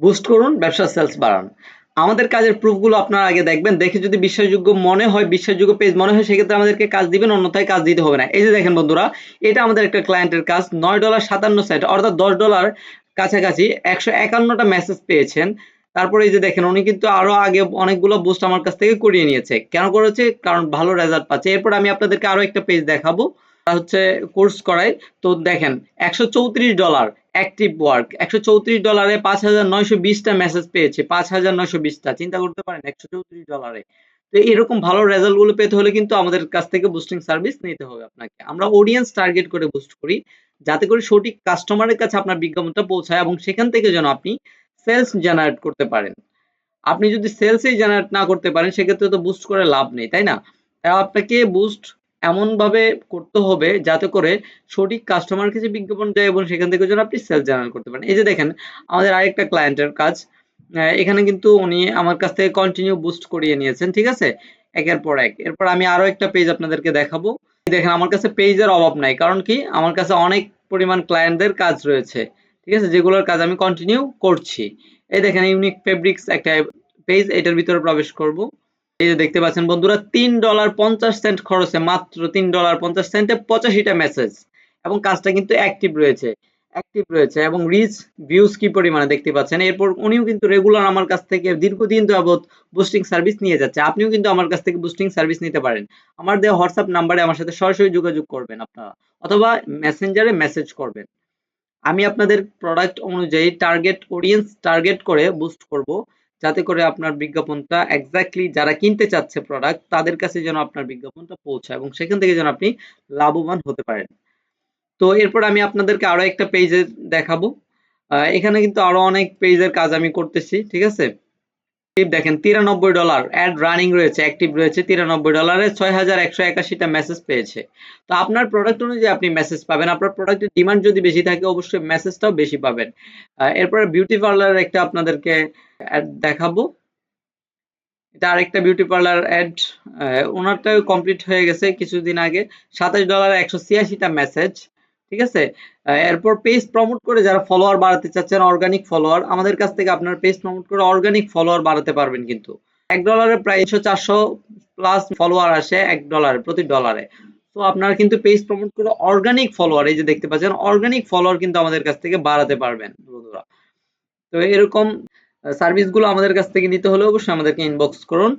Boost করুন, ব্যবসার sales বাড়ান। আমাদের কাজের প্রুফগুলো আপনারা আগে দেখবেন, দেখে যদি বিশ্বাসযোগ্য মনে হয়, বিশ্বাসযোগ্য পেজ মনে হয়, সেক্ষেত্রে আমাদেরকে কাজ দিবেন, অন্যথায় কাজ দিতে হবে না। এই যে দেখেন বন্ধুরা, এটা আমাদের একটা ক্লায়েন্টের কাজ। নয় ডলার সাতান্ন সেন্ট অর্থাৎ দশ ডলার কাছাকাছি একশো একান্নটা মেসেজ পেয়েছেন। তারপরে এই যে দেখেন, উনি কিন্তু আরও আগে অনেকগুলো বুস্ট আমার কাছ থেকে করিয়ে নিয়েছে। কেন করেছে? কারণ ভালো রেজাল্ট পাচ্ছে। এরপর আমি আপনাদেরকে আরও একটা পেজ দেখাবো। হচ্ছে কোর্স করাই তো দেখেন, একশো চৌত্রিশ ডলার অ্যাক্টিভ ওয়ার্ক একশো চৌত্রিশ ডলারে পাঁচ হাজার নয়শো বিশটা মেসেজ পেয়েছে। পাঁচ হাজার নয়শো বিশটা। চিন্তা করতে পারেন, একশো চৌত্রিশ ডলারে তো এরকম ভালো রেজাল্টগুলো পেতে হলে কিন্তু আমাদের কাছ থেকে বুস্টিং সার্ভিস নিতে হবে আপনাকে। আমরা অডিয়েন্স টার্গেট করে বুস্ট করি, যাতে করে সঠিক কাস্টমারের কাছে আপনার বিজ্ঞাপনটা পৌঁছায় এবং সেখান থেকে যেন আপনি সেলস জেনারেট করতে পারেন। আপনি যদি সেলসই জেনারেট না করতে পারেন, সেক্ষেত্রে তো বুস্ট করে লাভ নেই, তাই না? আপনাকে বুস্ট এমন ভাবে করতে হবে যাতে করে সঠিক কাস্টমার কাছে বিজ্ঞাপন যায় এবং সেখান থেকে যেন আপনি সেলস জেনারেট করতে পারেন। এই যে দেখেন, আমাদের আরেকটা ক্লায়েন্টের কাজ এখানে কিন্তু উনি আমার কাছ থেকে কন্টিনিউ বুস্ট করিয়ে নিয়েছেন, ঠিক আছে? একের পর এক। এরপর আমি আরও একটা পেজ আপনাদেরকে দেখাবো। দেখেন, আমার কাছে পেজের অভাব নাই। কারণ কি? আমার কাছে অনেক পরিমাণ ক্লায়েন্টদের কাজ রয়েছে, ঠিক আছে? যেগুলোর কাজ আমি কন্টিনিউ করছি। এই দেখেন ইউনিক ফেব্রিক্স একটা পেজ এটার ভিতরে প্রবেশ করব। এই যে দেখতে পাচ্ছেন বন্ধুরা, তিন ডলার পঞ্চাশ সেন্ট খরচে, মাত্র তিন ডলার পঞ্চাশ সেন্টে পঁচাশিটা মেসেজ এবং কাজটা কিন্তু অ্যাক্টিভ রয়েছে অ্যাক্টিভ রয়েছে এবং রিচ ভিউজ কি পরিমাণে দেখতে পাচ্ছেন? এরপর উনিও কিন্তু রেগুলার আমার কাছ থেকে দীর্ঘদিন যাবত বুস্টিং সার্ভিস নিয়ে যাচ্ছে। আপনিও কিন্তু আমার কাছ থেকে বুস্টিং সার্ভিস নিতে পারেন। আমার দেওয়া হোয়াটসঅ্যাপ নাম্বারে আমার সাথে সরাসরি যোগাযোগ করবেন আপনারা, অথবা মেসেঞ্জারে মেসেজ করবেন। আমি আপনাদের প্রোডাক্ট অনুযায়ী টার্গেট অডিয়েন্স টার্গেট করে বুস্ট করব। যাতে করে আপনার বিজ্ঞাপনটা এক্স্যাক্টলি যারা কিনতে চাচ্ছে প্রোডাক্ট তাদের কাছে যেন আপনার বিজ্ঞাপনটা পৌঁছায় এবং সেখান থেকে যেন আপনি লাভবান হতে পারেন। তো এরপর আমি আপনাদেরকে আরও একটা পেজে দেখাবো। এখানে কিন্তু আরও অনেক পেজের কাজ আমি করতেছি, ঠিক আছে? দেখেন, তিরানব্বই ডলার অ্যাড রানিং রয়েছে অ্যাক্টিভ রয়েছে, তিরানব্বই ডলারে ছয় হাজার একশো একাশিটা মেসেজ পেয়েছে। তো আপনার প্রোডাক্ট অনুযায়ী আপনি মেসেজ পাবেন। আপনার প্রোডাক্টের ডিমান্ড যদি বেশি থাকে, অবশ্যই মেসেজটাও বেশি পাবেন। এরপরে বিউটি পার্লার একটা আপনাদেরকে অ্যাড দেখাবো। এটা আরেকটা বিউটি পার্লার অ্যাড ওনারটাও কমপ্লিট হয়ে গেছে কিছুদিন আগে। সাতাশ ডলার একশো ছিয়াশিটা মেসেজ ঠিক আছে? এরপর পেজ প্রমোট করে যারা ফলোয়ার বাড়াতে চাচ্ছেন অর্গানিক ফলোয়ার আমাদের কাছ থেকে আপনার পেজ প্রমোট করে অর্গানিক ফলোয়ার বাড়াতে পারবেন কিন্তু। এক ডলারে প্রায় একশো চারশো প্লাস ফলোয়ার আসে এক ডলারে প্রতি ডলারে তো আপনারা কিন্তু পেজ প্রমোট করে অর্গানিক ফলোয়ার এই যে দেখতে পাচ্ছেন অর্গানিক ফলোয়ার কিন্তু আমাদের কাছ থেকে বাড়াতে পারবেন বন্ধুরা। তো এরকম সার্ভিসগুলো আমাদের কাছ থেকে নিতে হলে অবশ্যই আমাদেরকে ইনবক্স করুন।